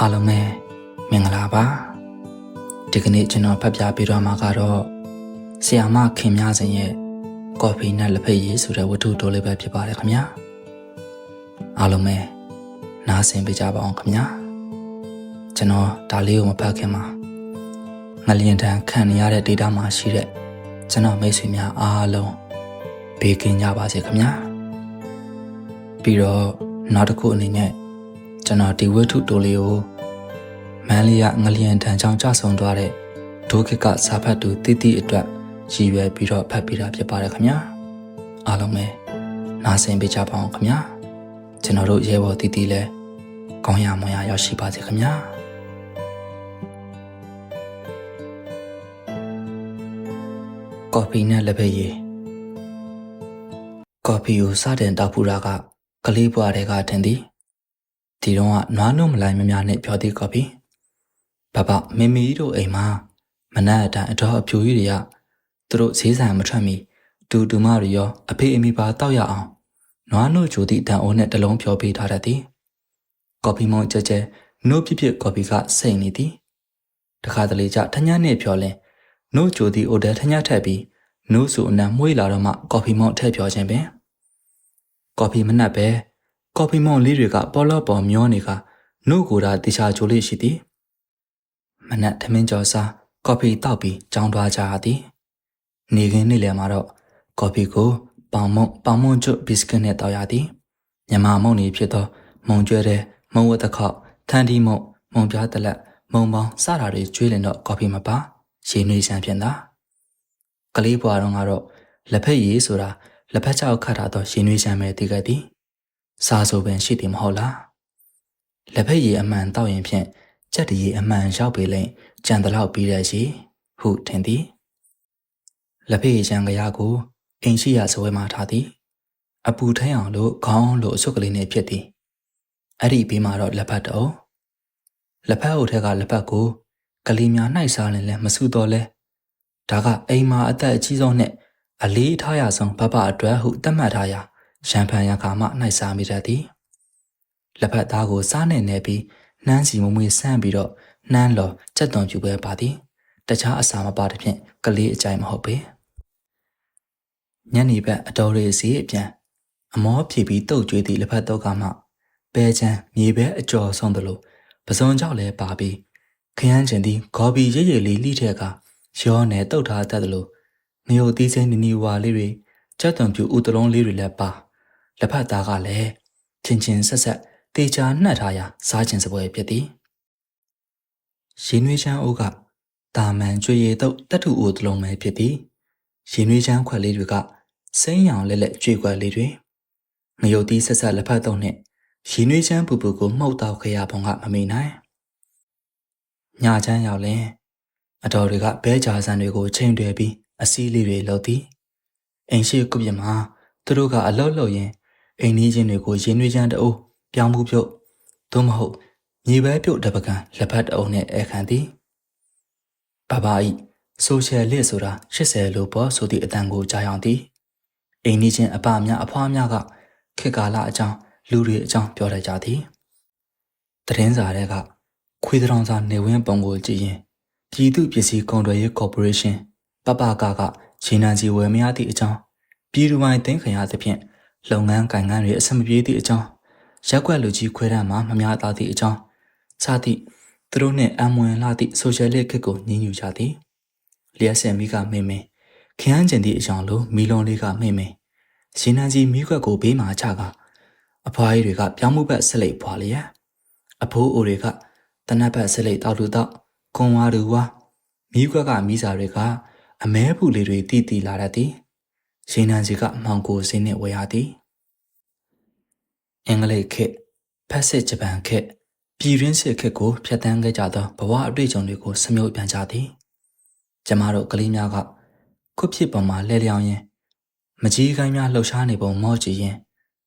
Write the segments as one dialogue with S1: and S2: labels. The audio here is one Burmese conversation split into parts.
S1: အားလုံးပဲမင်္ဂလာပါဒီကနေ့ကျွန်တော်ဖတ်ပြပေးတော့မှာကတော့ဆီယာမခင်များစဉ်ရဲ့ကော်ဖီနဲ့လက်ဖက်ရည်ဆိုတဲ့ဝတ္ထုတိုးလေးပဲဖြစ်ပါတယ်ခင်ဗျာအားလုံးပဲနားဆင်ပေးကြပါအောင်ခင်ဗျာကျွန်တော်ဒါလေးကိုမဖတ်ခင်မှာငလျင်တန်းခံနေရတဲ့ဒေတာမှာရှိတဲ့ကျွန်တော်မိတ်ဆွေများအားလုံးဘေးကင်းကြပါစေခင်ဗျာပြီးတော့နောက်တစ်ခုအနေနဲ့ကျွန်တော်ဒီဝတ္ထုတိုလေးကို မန်လေးရငလျင်တန်းချောင်းကြဆုံသွားတဲ့ဒုက္ခကစာဖတ်သူတိတိအတွက်ရည်ရွယ်ပြီးတော့ဖတ်ပေးတာဖြစ်ပါတယ်ခင်ဗျာအားလုံးပဲနားဆင်ပေးကြပါအောင်ခင်ဗျာကျွန်တော်တို့ရဲဘော်တိတိလည်းကောင်းရမွန်ရရောက်ရှိပါစေခင်ဗျာကော်ဖီနဲ့လက်ဖက်ရည်ကော်ဖီကိုစတင်တောက်ဖူတာကကလေးဘွားတွေကထင်သည်ဒီတော့ကနွားနှုတ်မလိုက်မများနဲ့ပြောသေးကော်ဖီ ဘဘမမီတို့အိမ်မှာမနက်အတိုင်းအတော်အဖြူကြီးတွေကသူတို့ဈေးဆိုင်မထွက်မီတူတူမတွေရောအဖေအမိပါတောက်ရအောင်နွားနှုတ်ကြိုသည့်တန်အိုးနဲ့တလုံးဖြောပေးထားတတ်သည်ကော်ဖီမုံကြဲကြဲနှုတ်ပြပြကော်ဖီကစိတ်နေသည်တခါတလေကျထညံ့နဲ့ဖြော်လင်နှုတ်ကြိုသည့်အိုတဲထညံ့ထက်ပြီးနှုတ်ဆူအနံမွေးလာတော့မှကော်ဖီမုံထည့်ဖြော်ခြင်းပင်ကော်ဖီမနှက်ပဲကော်ဖီမုံလေးတွေကပေါ်လော့ပေါ်မျောနေကနှုတ်ကိုယ်တာတခြားကြိုလေးရှိသည် မနက်ထမင်းကြော်စားကော်ဖီတောက်ပြီးကြောင်းသွားကြသည်နေခင်းနေ့လယ်မှာတော့ကော်ဖီကိုပေါင်မုံပေါင်မုံကျွတ်ဘစ်ကစ်နဲ့တောက်ရသည်ညမမုံနေဖြစ်သောမုံကျွဲတဲ့မုံဝတ်တစ်ခေါက်ထန်းတီမုံမုံပြားတလက်မုံပေါင်းစတာတွေကျွေးလင်တော့ကော်ဖီမပါရေနွေးဆန်ဖြစ်တာကလေးဘွားတော့ကတော့လက်ဖက်ရည်ဆိုတာလက်ဖက်ချောက်ခတ်ထားသောရေနွေးဆန်ပဲတည်ခဲ့သည်စားဆိုပင်ရှိသည်မဟုတ်လားလက်ဖက်ရည်အမှန်တောက်ရင်ဖြင့် ကြက်တရည်အမှန်ရောက်ပေလိမ့်ကြံတလောက်ပြီးတဲ့ရှိဟုထင်သည်လက်ဖက်ရည်ချံကရကိုအိမ်ရှိရဇဝဲမှာထားသည် အပူထိုင်းအောင်လို့ခေါင်းလို့အဆုတ်ကလေးနဲ့ဖြစ်သည်အဲ့ဒီဘေးမှာတော့လက်ဖက်တော့လက်ဖက်အုပ်ထက်ကလက်ဖက်ကိုကလေးများနှိုက်စားရင်လည်းမဆူတော့လဲဒါကအိမ်မှာအသက်အကြီးဆုံးနဲ့အလေးထားရဆုံးဘဘအတွက်ဟုသတ်မှတ်ထားရာရံဖန်ရံခါမှနှိုက်စားမိတတ်သည်လက်ဖက်သားကိုစားနေနေပြီး နှမ်းစီမမွေဆန်းပြီးတော့နှမ်းလော်စက်သွန်ပြူပဲပါသည်တခြားအစာမပါတဲ့ဖြင့်ကလေးအကြိုက်မဟုတ်ပေညနေဘက်အတော်လေးစီအပြန်အမောဖြည့်ပြီးတုတ်ကျွေးသည့်လက်ဖက်တော့ကမှပဲချမ်းမြေပဲအကျော်ဆုံးသလိုပစုံကြောက်လဲပါပြီးခရမ်းချင်သည်ဂေါ်ဘီရိပ်ရိပ်လေးလိထက်ကရောနယ်တုတ်ထားတတ်သလိုငရုတ်သီးစိမ်းနီနီဝါလေးတွေကြက်သွန်ပြူဥတလုံးလေးတွေလည်းပါလက်ဖက်သားကလည်းချင်းချင်းဆက်ဆက် တေချာနှက်ထားရာစားခြင်းစပွဲဖြစ်သည်ရေနွေးချမ်းအိုးကတာမန်ကျွေရည်တုတ်တတ်ထူအိုးတလုံးပဲဖြစ်သည်ရေနွေးချမ်းခွက်လေးတွေကစိမ်းရောင်လက်လက်ကြွေခွက်လေးတွေငရုတ်သီးဆက်ဆက်လက်ဖက်တုံးနဲ့ရေနွေးချမ်းပူပူကိုမှုတ်တောက်ခရပုံကမမိနိုင်ညချမ်းရောက်လင်အတော်တွေကဘဲကြာဆန်တွေကိုချိန်တွယ်ပြီးအစည်းလေးတွေလှုပ်သည်အိမ်ရှိကုပြမှာသူတို့ကအလောက်လောက်ရင်အိမ်နီးချင်းတွေကိုရင်းနှွေးချမ်းတအိုး ပြောင်းမှုပြုတ်သို့မဟုတ်မြေပဲပြုတ်တပကံလက်ဖက်တအုံနဲ့အခန့်သည်ဘဘဤဆိုရှယ်လစ်ဆိုတာ80လို့ပေါ်ဆိုသည့်အတန်ကိုကြားရောက်သည်အိမ်နီးချင်းအပများအဖွားများကခေတ်ကာလအကြောင်းလူတွေအကြောင်းပြောတတ်ကြသည်သတင်းစာတွေကခွေးတောင်စာနေဝင်းပုံကိုကြည့်ရင်ပြည်သူပစ္စည်းကုန်သွယ်ရေးကော်ပိုရေးရှင်းပပကကရေနံစီဝယ်မရသည့်အကြောင်းပြည်သူပိုင်းတင်ခံရသဖြင့်လုပ်ငန်းကိုင်ငန်းတွေအဆင်မပြေသည့်အကြောင်း ရက်ွက်လူကြီးခွဲတမ်းမှာမများသားသည့်အကြောင်းစသည့်သူတို့နှင့်အမွန်လာသည့်ဆိုရှယ်လစ်ခေတ်ကိုညှဉ်းညူကြသည်လျက်စင်မိကမင်းမင်းခရမ်းကျင်သည့်အကြောင်းလိုမီလွန်လေးကမင်းမင်းရေနံစီမိခွက်ကိုဘေးမှာချကအဖွားကြီးတွေကပြောင်းမှုဘက်ဆက်လက်ဖွာလျက်အဖိုးအိုတွေကတနက်ဘက်ဆက်လက်တောက်တူတောက်ကွန်ဝါတူဝါမိခွက်ကမိစာတွေကအမဲပူလေးတွေတီးတီးလာတတ်သည်ရေနံစီကမောင်ကိုစင်းနဲ့ဝယ်ရသည် အင်္ဂလိပ်ခေတ်ဖက်စစ်ဂျပန်ခေတ်ပြည်ရင်းစစ်ခေတ်ကိုဖျက်ဆီးခဲ့ကြသောဘဝအတွေ့အကြုံတွေကိုစမြုပ်ပြန်ကြသည်ကျမတို့ကလေးများကခုဖြစ်ပေါ်မှာလဲလျောင်းရင်မကြီးကိုင်းများလှုပ်ရှားနေပုံမော့ကြည့်ရင်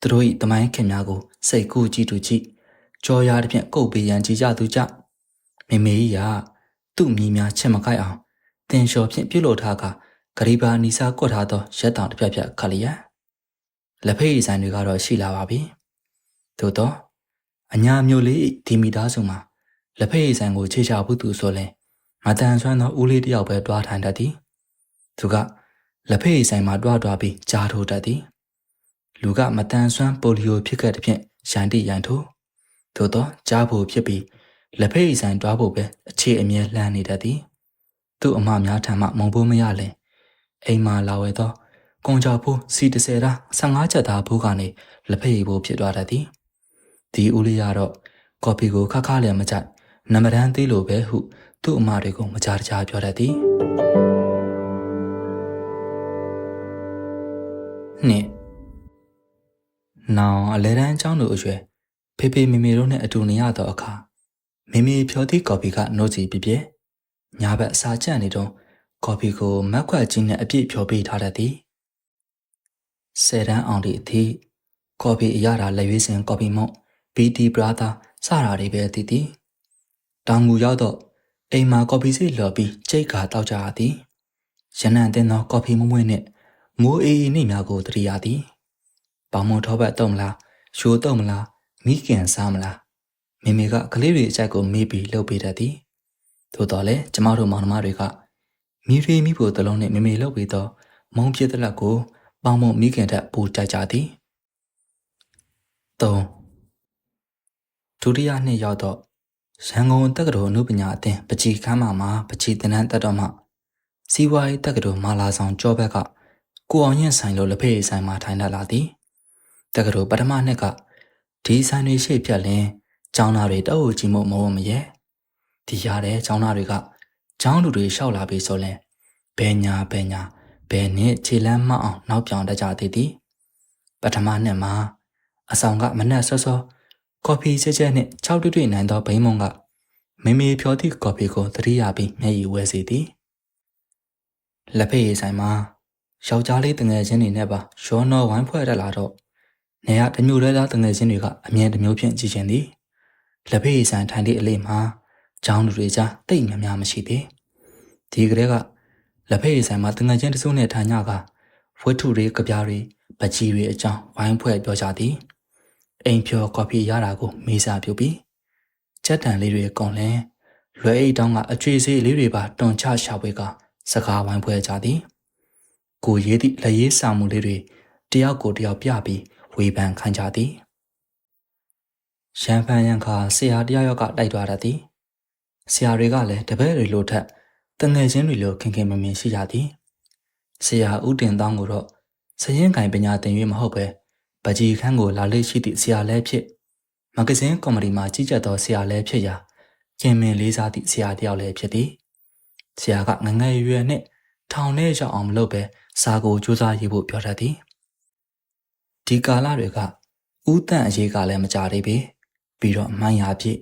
S1: သူတို့၏တမိုင်းခင်များကိုစိတ်ကူးကြည့်တူကြည့်ကြော်ရတဲ့ဖြင့်ကုတ်ပေးရန်ကြည်ကြသူကြမေမေကြီးကသူ့မိများချက်မကိုက်အောင်တင်လျှော်ဖြင့်ပြုတ်လို့ထားကဂရီဘာနီစာကွက်ထားသောရက်တောင်တစ်ပြက်ပြက်ခလျက်လက်ဖက်ရည်ဆိုင်တွေကတော့ရှိလာပါပြီ သို့တော့အညာမျိုးလေးဒီမီသားစုမှာလက်ဖက်ရည်ဆိုင်ကိုခြေချဘူးသူဆိုရင်မတန်ဆွမ်းသောဦးလေးတစ်ယောက်ပဲတွားထိုင်တတ်သည်သူကလက်ဖက်ရည်ဆိုင်မှာတွားတွားပြီးကြားထိုးတတ်သည်လူကမတန်ဆွမ်းပိုလီယိုဖြစ်ခဲ့တဲ့ဖြင့်ရန်တိရန်ထိုးသို့တော့ကြားဖို့ဖြစ်ပြီးလက်ဖက်ရည်ဆိုင်တွားဖို့ပဲအခြေအမြဲလှမ်းနေတတ်သည်သူ့အမများထံမှမုံဖို့မရလင်အိမ်မှာလာဝဲသောကွန်ကြော်ဖို့စီ30တာ15ချက်သားဘူးကနေလက်ဖက်ရည်ဖို့ဖြစ်သွားတတ်သည် ဒီဦးလေးကတော့ကော်ဖီကိုခါခါလည်းမကြိုက်နံပါတ်သေးလို့ပဲဟုသူ့အမတွေကိုမကြားတကြားပြောတတ်သည်နှစ်နောင်အလဲတန်းအကြောင်းတို့အရွယ်ဖေဖေမေမေတို့နဲ့အတူနေရသောအခါမေမေဖြောသည့်ကော်ဖီကနှုတ်စီပြပြညာဘက်အစာကျန့်နေတော့ကော်ဖီကိုမက်ခွက်ကြီးနဲ့အပြည့်ဖြောပေးထားတတ်သည်ဆယ်တန်းအောင်ဒီအသည့်ကော်ဖီအရတာလက်ရွေးစင်ကော်ဖီမုံ BT brother စတာတွေပဲတည်သည်တောင်ငူရောက်တော့အိမ်မှာကော်ဖီစိတ်လော်ပြီးကြိတ်ကာတောက်ကြရသည်ရနံတင်သောကော်ဖီမမွေးနှင့်မိုးအေးအေးနှိမ့်များကိုတရိရသည်ပေါမုံထောပတ်တော့မလားရှိုးတော့မလားမိခင်စားမလားမိမိကကလေးတွေအကြိုက်ကိုမေးပြီးလှုပ်ပေးတတ်သည်သို့တော်လည်းကျမတို့မောင်နှမတွေကမိရေမိဖို့တလုံးနဲ့မိမိလှုပ်ပြီးတော့မုံဖြစ်တဲ့လက်ကိုပေါမုံမိခင်ထက်ပိုကြိုက်ကြသည်၃ ဒုတိယနှစ်ရောက်တော့ရန်ကုန်တက္ကသိုလ်အနုပညာအသင်းပကြီးခန်းမမှာပကြီးသင်တန်းတက်တော့မှစီးပွားရေးတက္ကသိုလ်မာလာဆောင်ကျောဘက်ကကိုအောင်ရင်ဆိုင်လိုလက်ဖေးဆိုင်မှာထိုင်တတ်လာသည်တက္ကသိုလ်ပထမနှစ်ကဒီဆိုင်တွေရှေ့ဖြတ်လင်းကျောင်းသားတွေတအုပ်ကြီးမို့မဟုတ်မရဲ့ဒီရတဲ့ကျောင်းသားတွေကကျောင်းလူတွေလျှောက်လာပြီဆိုရင်ဘယ်ညာဘယ်ညာဘယ်နှစ်ခြေလမ်းမအောင်နောက်ပြောင်တတ်ကြသေးသည်ပထမနှစ်မှာအဆောင်ကမနက်စောစော ကော်ဖီစက်ချက်နှင့်၆တွေ့တွေ့နိုင်သောဘိန်းမုံကမေမေဖြောသည့်ကော်ဖီကိုသတိရပြီးမျက်ရည်ဝဲစေသည်လက်ဖက်ရည်ဆိုင်မှာယောက်ျားလေးတငယ်ချင်းတွေနဲ့ပါရောနောဝိုင်းဖွဲ့တက်လာတော့နေရတမျိုးလဲသားတငယ်ချင်းတွေကအမြဲတမျိုးဖြင့်ကြည်ကျင်သည်လက်ဖက်ရည်ဆိုင်ထိုင်သည့်အလေးမှာကျောင်းလူတွေကြားတိတ်များများမရှိသေးဒီကလေးကလက်ဖက်ရည်ဆိုင်မှာတငယ်ချင်းတစုနဲ့ထိုင်ညကဝတ္ထုတွေကပြားတွေပကြီးတွေအကြောင်းဝိုင်းဖွဲ့ပြောကြသည် အိမ်ဖြော်ကော်ဖီရတာကိုမေးစာပြုပြီးချက်တန်လေးတွေကုန်လဲလွယ်အိတ်တောင်းကအကျွေးစေးလေးတွေပါတွန်ချရှာပွဲကစကားဝိုင်းဖွဲ့ကြသည်ကိုရေးသည့်လက်ရေးစာမှုလေးတွေတယောက်ကိုတယောက်ပြပြီးဝေဖန်ခိုင်းကြသည်ရန်ဖန်ရန်ခါဆရာတယောက်ယောက်ကတိုက်သွားတတ်သည်ဆရာတွေကလည်းတပည့်တွေလိုထက်တငယ်ချင်းတွေလိုခင်ခင်မင်မင်ရှိကြသည်ဆရာဦးတင်တောင်းကိုတော့စရင်ကင်ပညာသင်၍မဟုတ်ပဲ ပကြီးခန်းကိုလာလေ့ရှိသည့်ဆရာလည်းဖြစ်မဂဇင်းကော်မဒီမှာကြီးကြပ်သောဆရာလည်းဖြစ်ရာကျင်မင်လေးစားသည့်ဆရာတယောက်လည်းဖြစ်သည်ဆရာကငငယ်ရွယ်နှင့်ထောင်ထဲရောက်အောင်မလုပ်ပဲစာကိုစူးစမ်းရေးဖို့ပြောတတ်သည်ဒီကာလတွေကဥတန့်အရေးကလည်းမကြသေးပေပြီးတော့မှန်ရဖြစ်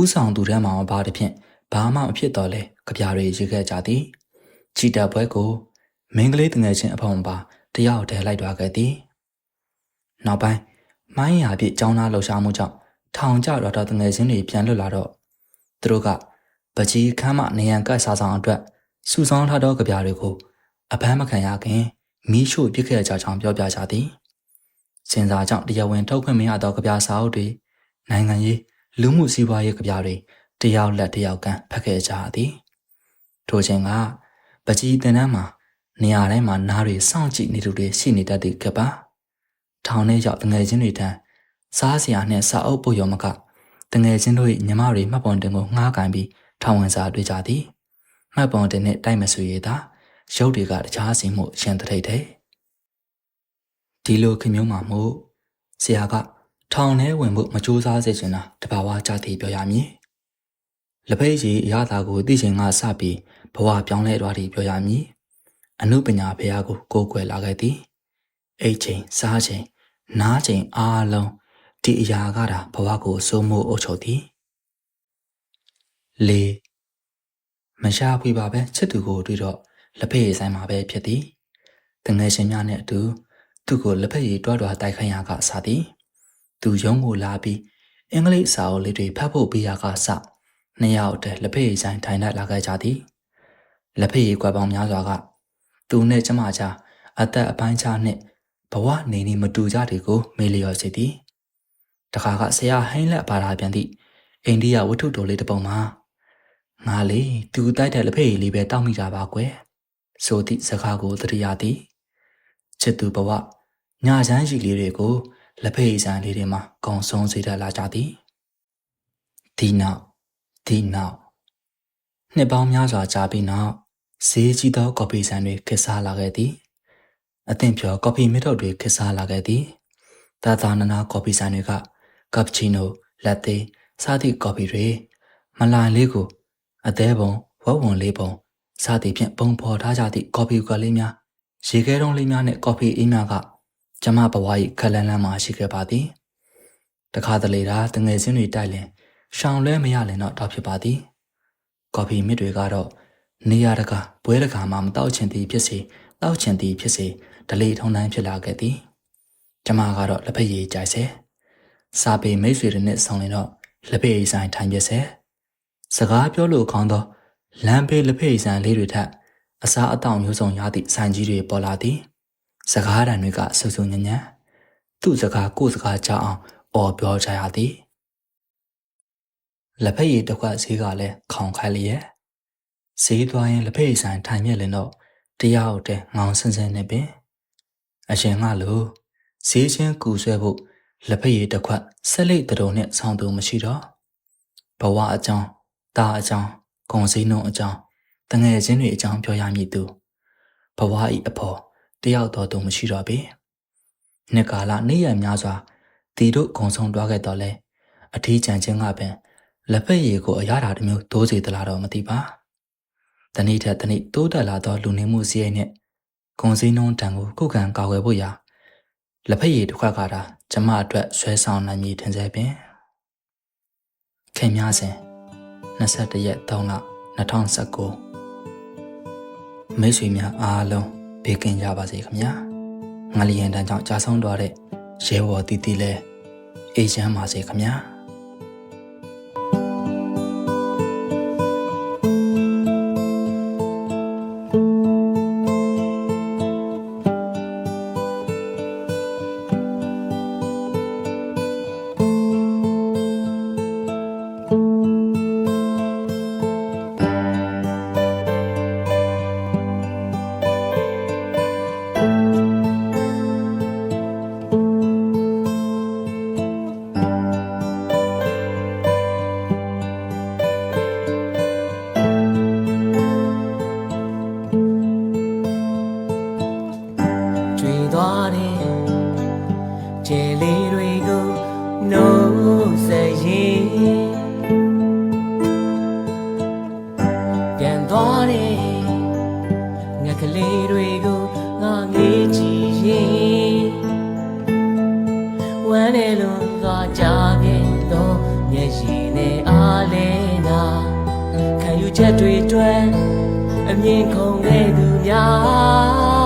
S1: ဥဆောင်သူတန်းမှာဘာတစ်ဖြင့်ဘာမှမဖြစ်တော့လဲကြပြားတွေရေးခဲ့ကြသည်ချီတက်ပွဲကိုမင်းကလေးတငယ်ချင်းအဖောင်ပါတယောက်တည်းလိုက်သွားခဲ့သည် နောက်ပိုင်းမိုင်းရာပြစ်ចောင်းသားလှူရှားမှုကြောင့်ထောင်ကျတော့တဲ့ငယ်ချင်းတွေပြန်လွတ်လာတော့သူတို့ကပကြီးခမ်းမနေရန်ကတ်စားဆောင်အတွက်စုဆောင်းထားသောကြပြားတွေကိုအပန်းမခံရခင်မီးရှို့ပစ်ခဲ့ကြကြောင်းပြောပြကြသည်စင်စာကြောင့်တရားဝင်ထုတ်ခွင့်မရသောကြပြားစာအုပ်တွေနိုင်ငံရေးလူမှုစီးပွားရေးကြပြားတွေတယောက်လက်တယောက်ကန်ဖတ်ခဲ့ကြသည်ထို့ချိန်ကပကြီးတင်တန်းမှာနေရာတိုင်းမှာနားတွေစောင့်ကြည့်နေသူတွေရှိနေတတ်သည့်ကပါ ထောင်ထဲရောက်တငယ်ချင်းတွေထံစားစရာနဲ့စာအုပ်ပုတ်ရောမကတငယ်ချင်းတို့၏ညီမတွေမှတ်ပုံတင်ကိုငှားကန်ပြီးထောင်ဝင်စာတွေ့ကြသည်မှတ်ပုံတင်နဲ့တိုက်မဆွေရတာရုပ်တွေကတခြားစီမှုရှင်တထိတ်တဲ့ဒီလိုခင်မျိုးမှာမို့ဆရာကထောင်ထဲဝင်ဖို့မကြိုးစားစေချင်တာတဘာဝကြသည်ပြောရမည်လက်ဖက်ရည်အရသာကိုသိချင်ကစပြီးဘဝပြောင်းလဲသွားသည်ပြောရမည်အနုပညာဖရာကိုကိုးကွယ်လာခဲ့သည်အိတ်ချိန်စားချိန် နားချိန်အားလုံးဒီအရာကတာဘဝကိုစိုးမိုးအုပ်ချုပ်သည်လေမရှားဖွေပါပဲချစ်သူကိုတွေ့တော့လက်ဖက်ရည်ဆိုင်မှာပဲဖြစ်သည်တငယ်ရှင်များနဲ့အတူသူ့ကိုလက်ဖက်ရည်တွားတွားတိုက်ခိုင်းရကစသည်သူရုံးကိုလာပြီးအင်္ဂလိပ်စာအုပ်လေးတွေဖတ်ဖို့ပေးရကစနှစ်ယောက်တည်းလက်ဖက်ရည်ဆိုင်ထိုင်နှက်လာခဲ့ကြသည်လက်ဖက်ရည်ကွက်ပေါင်းများစွာကသူနဲ့ကျမကြားအသက်အပိုင်းခြားနှင့် ဘဝနေနေမတူကြတွေကိုမေးလျော်စေသည်တခါကဆရာဟိန်းလက်ပါလာပြန်သည့်အိန္ဒိယဝတ္ထုတော်လေးတစ်ပုံမှာငါလေသူတိုက်တဲ့လက်ဖက်ရည်လေးပဲတောက်မိတာပါကွယ်ဆိုသည့်စကားကိုသတိရသည်ချစ်သူဘဝညာချမ်းရှိလေးတွေကိုလက်ဖက်ရည်ဆိုင်လေးတွေမှာကုံဆုံးစေတတ်လာကြသည်ဒီနောက်ဒီနောက်နှစ်ပေါင်းများစွာကြာပြီးနောက်ဈေးကြီးသောကော်ဖီဆိုင်တွေခက်စားလာခဲ့သည် အသင်ဖြောကော်ဖီမြစ်ထုတ်တွေခက်စားလာခဲ့သည်သာသာနာနာကော်ဖီဆိုင်တွေကကပ္ပချီနိုလက်သေးစသည့်ကော်ဖီတွေမလာလေးကိုအသေးပုံဝက်ဝင်လေးပုံစသည်ဖြင့်ပုံဖော်ထားကြသည့်ကော်ဖီကလေးများရေခဲတုံးလေးများနှင့်ကော်ဖီအင်းများကကျမဘဝ၏ခက်လန်းလန်းမှာရှိခဲ့ပါသည်တခါတလေသာတငယ်ချင်းတွေတိုက်လင်ရှောင်လဲမရလင်တော့တောက်ဖြစ်ပါသည်ကော်ဖီမြစ်တွေကတော့နေရတကာပွဲတကာမှမတောက်ချင်သည်ဖြစ်စေတောက်ချင်သည်ဖြစ်စေ ဒလေထုံတိုင်းဖြစ်လာခဲ့သည်ကျမကတော့လက်ဖက်ရည်ကြိုက်စေစာပေမိတ်ဆွေတွေနဲ့ဆောင်လင်တော့လက်ဖက်ရည်ဆိုင်ထိုင်ပြစေစကားပြောလို့ကောင်းသောလမ်းဘေးလက်ဖက်ရည်ဆိုင်လေးတွေထက်အစားအသောက်မျိုးစုံရသည့်ဆိုင်ကြီးတွေပေါ်လာသည်စကားတန်တွေကဆူဆူညံ့ညံ့သူ့စကားကိုယ်စကားကြားအောင်အော်ပြောကြရသည်လက်ဖက်ရည်တစ်ခွက်ဈေးကလည်းခေါင်ခိုက်လျက်ဈေးသွားရင်လက်ဖက်ရည်ဆိုင်ထိုင်မြက်လင်တော့တရားဟုတ်တဲ့ငောင်ဆန်းဆန်းနဲ့ပင် အရှင်ကလို့ဈေးချင်းကူဆွဲဖို့လက်ဖက်ရည်တစ်ခွက်ဆက်လက်တတော်နဲ့ဆောင်းသူမရှိတော့ဘဝအကြောင်းတာအကြောင်းဂုံစည်းနှုံအကြောင်းတငယ်ချင်းတွေအကြောင်းပြောရမည်သူဘဝဤအဖို့တယောက်တော်သူမရှိတော့ပေနှစ်ကာလနေ့ရက်များစွာတီတို့ဂုံဆုံးတွားခဲ့တော့လဲအထီးကျန်ခြင်းကပင်လက်ဖက်ရည်ကိုအရသာတစ်မျိုးဒိုးစေသလားတော့မသိပါတနေ့ထက်တနေ့တိုးတက်လာသောလူနေမှုစည်းရိမ်နဲ့ ဂုံစည်းနှုံးတံကိုကုခံကာကွယ်ဖို့ရာလက်ဖက်ရည်တစ်ခွက်ကတာကျမအတွက်ဆွဲဆောင်နိုင်မည်ထင်စေပင်ခင်များစဉ်21ရက်3လ2019မိတ်ဆွေများအားလုံးဘေးကင်းကြပါစေခင်ဗျာငလျင်တန်းကြောင့်ကြာဆုံးသွားတဲ့ရဲဘော်တီတီလဲအေးချမ်းပါစေခင်ဗျာ
S2: တွေကိုငါငေးကြည့်ရင်ဝမ်းနဲ့လုံးသွားကြခဲ့တော့မျက်ရည်နဲ့အားလဲနာခံယူချက်တွေတွဲအမြင်ခုန်ခဲ့သူများ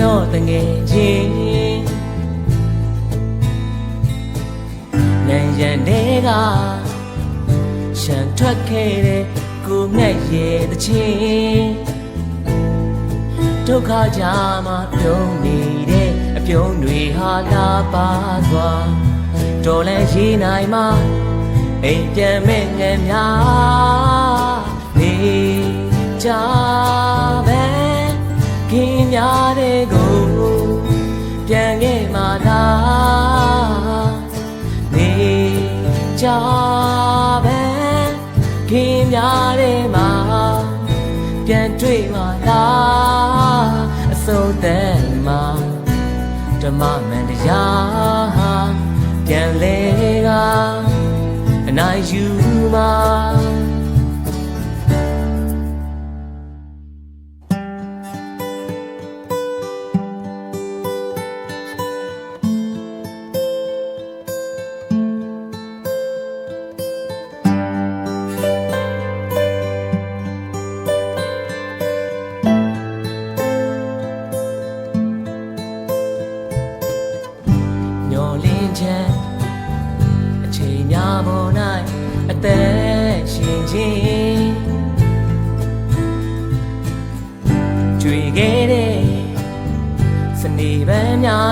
S2: တော်တငယ်ချင်းနိုင်ရန်တွေကရှန်ထွက်ခဲ့တဲ့ကိုငှက်ရဲ့တချင်းဒုက္ခကြမှာပြုံးနေတဲ့အပြုံးတွေဟာလာပါသွားတော်လဲရေးနိုင်မှာအိမ်ပြန်မဲ့ငယ်များနေကြပဲခင်း များတဲ့ကိုပြန်ခဲ့မှလားနေကြပဲခင်းများတဲ့မှာပြန်တွေ့မှလားအစိုးတဲ့မှာဓမ္မမန်တရားပြန်လဲက and I you my
S1: မ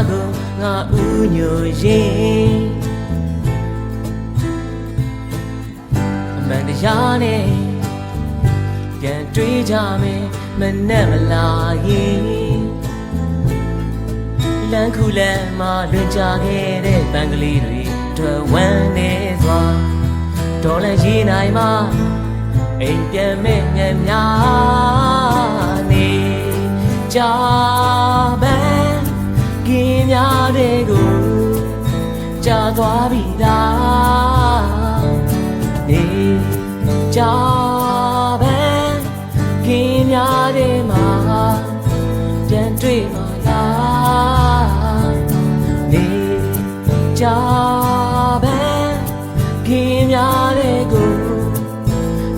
S2: ကိုငါဥညွှရင်အမှန်တရားနဲ့ပြန်တွေ့ကြမယ်မနဲ့မလာရင်လမ်းခုလမ်းမှာလွင်ကြခဲ့တဲ့တန်ကလေးတွေတွေ့ဝမ်းနေစွာဒေါ်လည်းရေးနိုင်မှာအိမ်ပြန်မဲ့ငယ်များနေကြ သွားပြီလားနေကြပန်းကင်းများတဲ့မှာပြန်တွေ့မှာလားနေကြပန်းကင်းများတဲ့ကို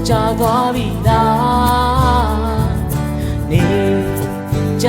S2: ကြာသွားပြီလားနေကြ